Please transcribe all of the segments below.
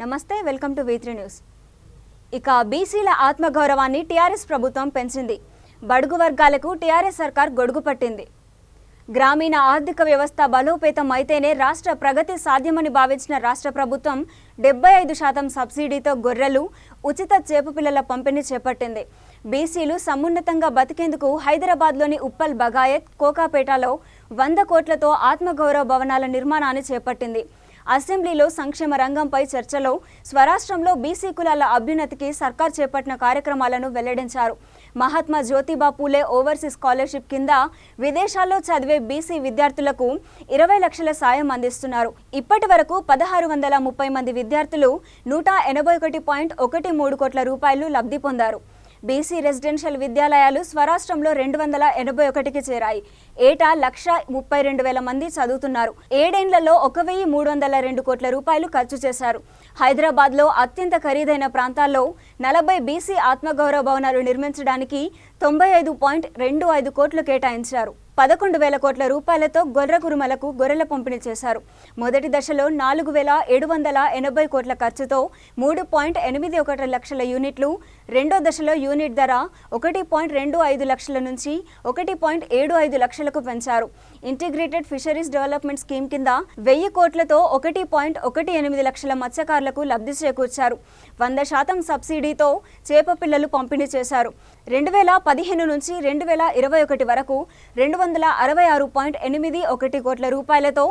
నమస్తే welcome to వీత్రి news ఇక బీసీల ఆత్మగౌరవాన్ని టీఆర్ఎస్ ప్రభుత్వం పెంచింది. బడుగు వర్గాలకు టీఆర్ఎస్ సర్కార్ గొడుగు పట్టింది. గ్రామీణ ఆర్థిక వ్యవస్థ బలోపేతం అయితేనే రాష్ట్ర ప్రగతి సాధ్యమని భావించిన రాష్ట్ర ప్రభుత్వం డెబ్బై ఐదు శాతం సబ్సిడీతో గొర్రెలు ఉచిత చేపపిల్లల పంపిణీ చేపట్టింది. బీసీలు సమున్నతంగా బతికేందుకు హైదరాబాద్లోని ఉప్పల్ బగాయత్ కోకాపేటలో వంద కోట్లతో ఆత్మగౌరవ భవనాల నిర్మాణాన్ని చేపట్టింది. అసెంబ్లీలో సంక్షేమ రంగంపై చర్చలో స్వరాష్ట్రంలో బీసీ కులాల అభ్యున్నతికి సర్కార్ చేపట్టిన కార్యక్రమాలను వెల్లడించారు. మహాత్మా జ్యోతిబా పూలే ఓవర్సీస్ స్కాలర్షిప్ కింద విదేశాల్లో చదివే బీసీ విద్యార్థులకు ఇరవై లక్షల సాయం అందిస్తున్నారు. ఇప్పటి వరకు పదహారు వందల ముప్పై మంది విద్యార్థులు నూట ఎనభై ఒకటి పాయింట్ ఒకటి మూడు కోట్ల రూపాయలు లబ్ధి పొందారు. బీసీ రెసిడెన్షియల్ విద్యాలయాలు స్వరాష్ట్రంలో రెండు వందల ఎనభై ఒకటికి చేరాయి. ఏటా లక్ష ముప్పై రెండు వేల మంది చదువుతున్నారు. ఏడేండ్లలో ఒక వెయ్యి మూడు వందల రెండు కోట్ల రూపాయలు ఖర్చు చేశారు. హైదరాబాద్లో అత్యంత ఖరీదైన ప్రాంతాల్లో నలభై బీసీ ఆత్మగౌరవ భవనాలు నిర్మించడానికి తొంభై ఐదు పాయింట్ రెండు ఐదు కోట్లు కేటాయించారు. పదకొండు వేల కోట్ల రూపాయలతో గొర్రె కురుమలకు గొర్రెల పంపిణీ చేశారు. మొదటి దశలో నాలుగు వేల ఏడు వందల ఎనభై కోట్ల ఖర్చుతో మూడు పాయింట్ ఎనిమిది ఒకటి లక్షల యూనిట్లు రెండో దశలో యూనిట్ ధర ఒకటి పాయింట్ రెండు ఐదు లక్షల నుంచి ఒకటి పాయింట్ ఏడు ఐదు లక్షలకు పెంచారు. ఇంటిగ్రేటెడ్ ఫిషరీస్ డెవలప్మెంట్ స్కీమ్ కింద వెయ్యి కోట్లతో ఒకటి పాయింట్ ఒకటి ఎనిమిది లక్షల మత్స్యకారులకు లబ్ధి చేకూర్చారు. వంద శాతం సబ్సిడీతో చేప పిల్లలు పంపిణీ చేశారు. రెండు వేల పదిహేను నుంచి రెండు వేల ఇరవై ఒకటి వరకు రెండు వందల అరవై ఆరు పాయింట్ ఎనిమిది ఒకటి కోట్ల రూపాయలతో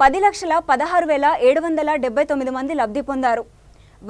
పది లక్షల పదహారు వేల ఏడు వందల డెబ్బై తొమ్మిది మంది లబ్ధి పొందారు.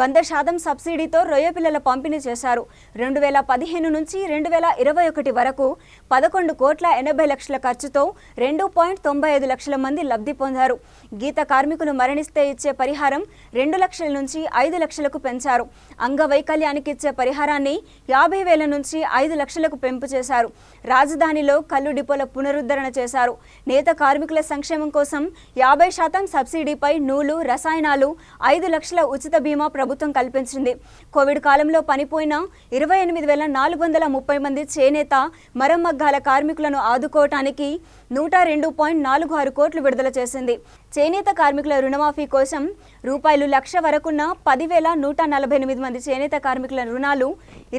వంద శాతం సబ్సిడీతో రొయ్య పిల్లల పంపిణీ చేశారు. రెండు వేల పదిహేను నుంచి రెండు వేల ఇరవై ఒకటి వరకు పదకొండు కోట్ల ఎనభై లక్షల ఖర్చుతో రెండు పాయింట్ తొంభై ఐదు లక్షల మంది లబ్ధి పొందారు. గీత కార్మికులు మరణిస్తే ఇచ్చే పరిహారం రెండు లక్షల నుంచి ఐదు లక్షలకు పెంచారు. అంగవైకల్యానికి ఇచ్చే పరిహారాన్ని యాభై వేల నుంచి ఐదు లక్షలకు పెంపు చేశారు. రాజధానిలో కల్లు డిపోల పునరుద్ధరణ చేశారు. నేత కార్మికుల సంక్షేమం కోసం యాభై శాతం సబ్సిడీపై నూలు రసాయనాలు ఐదు లక్షల ఉచిత బీమా ప్రభుత్వం కల్పించింది. కోవిడ్ కాలంలో పనిపోయిన ఇరవై ఎనిమిది వేల నాలుగు వందల ముప్పై మంది చేనేత మరమ్మగ్గాల కార్మికులను ఆదుకోవటానికి నూట రెండు పాయింట్ నాలుగు ఆరు కోట్లు విడుదల చేసింది. చేనేత కార్మికుల రుణమాఫీ కోసం రూపాయలు లక్ష వరకున్న పదివేల నూట నలభై ఎనిమిది మంది చేనేత కార్మికుల రుణాలు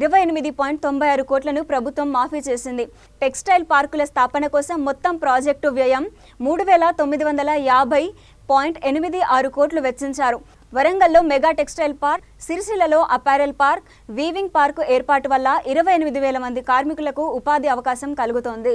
ఇరవై ఎనిమిది పాయింట్ తొంభై ఆరు కోట్లను ప్రభుత్వం మాఫీ చేసింది. టెక్స్టైల్ పార్కుల స్థాపన కోసం మొత్తం ప్రాజెక్టు వ్యయం మూడు వేల తొమ్మిది వందల యాభై పాయింట్ ఎనిమిది ఆరు కోట్లు వెచ్చించారు. వరంగల్లో మెగా టెక్స్టైల్ పార్క్ సిరిసిల్లలో అపారెల్ పార్క్ వీవింగ్ పార్క్ ఏర్పాటు వల్ల ఇరవై ఎనిమిది వేల మంది కార్మికులకు ఉపాధి అవకాశం కలుగుతోంది.